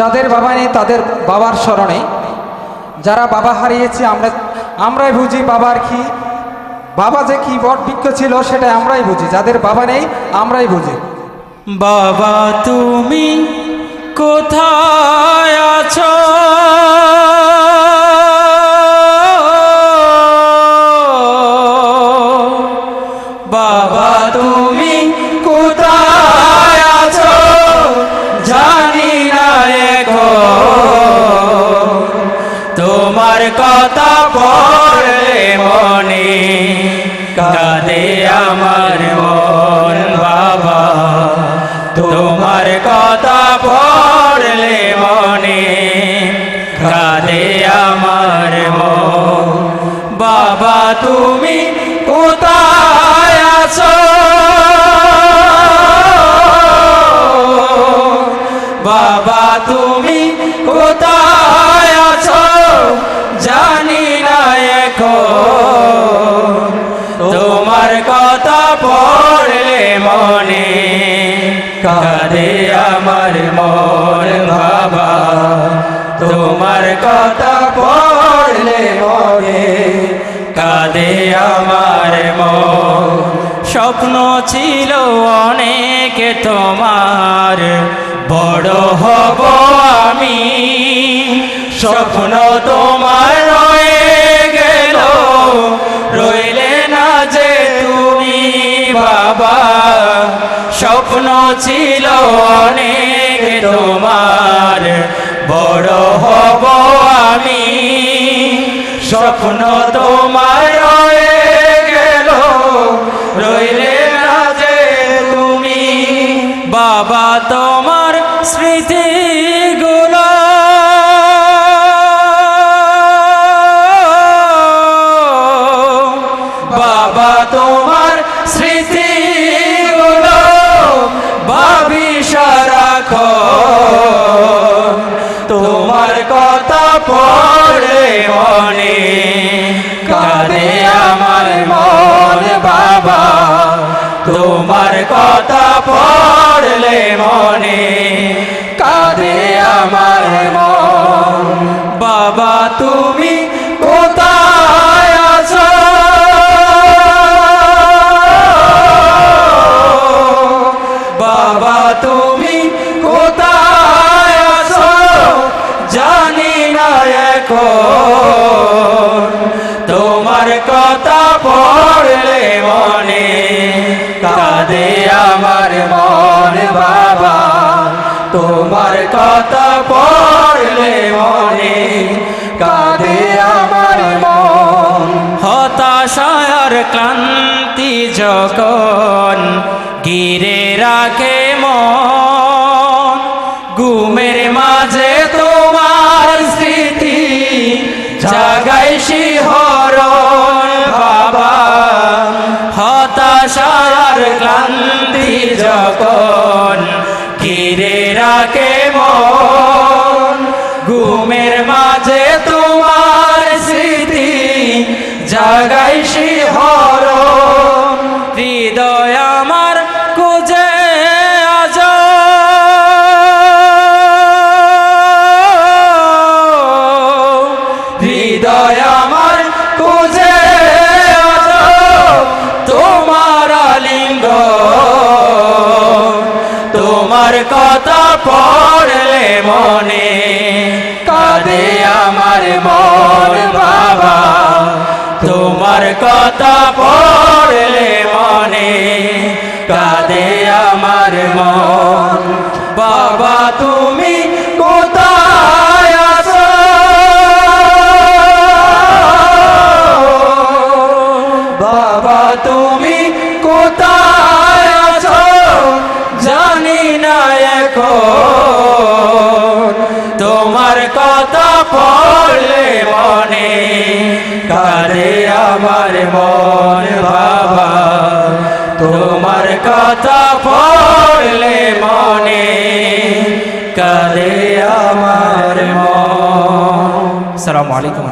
যাদের বাবা নেই, তাদের বাবার স্মরণে। যারা বাবা হারিয়েছে, আমরা, আমরাই বুঝি বাবার কি, বাবা যে কি বট বৃক্ষ ছিল সেটা আমরাই বুঝি। যাদের বাবা নেই, আমরাই বুঝি। বাবা, তুমি কোথায় আছো? তুমি কোথায় বাবা, তুমি কোথায় আছো? জানি না এখন। তোমার কথা পড়লে মনে কাঁদে আমার মন বাবা। তোমার কথা পড়লে মনে কাঁদে আমার মন। স্বপ্ন ছিল অনেক তোমার। বড় হব আমি। স্বপ্ন তোমার রয়ে গেল। রইলে না যে তুমি বাবা। স্বপ্ন ছিল অনেক তোমার। বড় হব আমি। স্বপ্ন তোমায় রয়ে গেল। রইলে না যে তুমি বাবা তোমার স্মৃতি। মনে কাঁদে আমার মন বাবা। তোমার কথা পড়লে মনে কাঁদে আমার মন। বাবা তুমি কথা পড়লে মনে কাঁদে আমার মন। হতাশার ক্লান্তি যখন গিরে রাখে মন, ঘুমের মাঝে তোমার স্মৃতি জাগাই শিহরণ, বাবা। হতাশার ক্লান্তি যখন ঘিরে রাখে মন ঘুমের কথা পড়লে মনে কাঁদে আমার মন বাবা। তোমার কথা পড়লে মনে কাঁদে আমার মন বাবা, তুমি কোথায় বাবা, তুমি কোথায় এখন। তোমার কথা পড়লে মনে কারে আমার মন বাবা। তোমার কথা পড়লে মনে কারে আমার মন। সালামু আলাইকুম।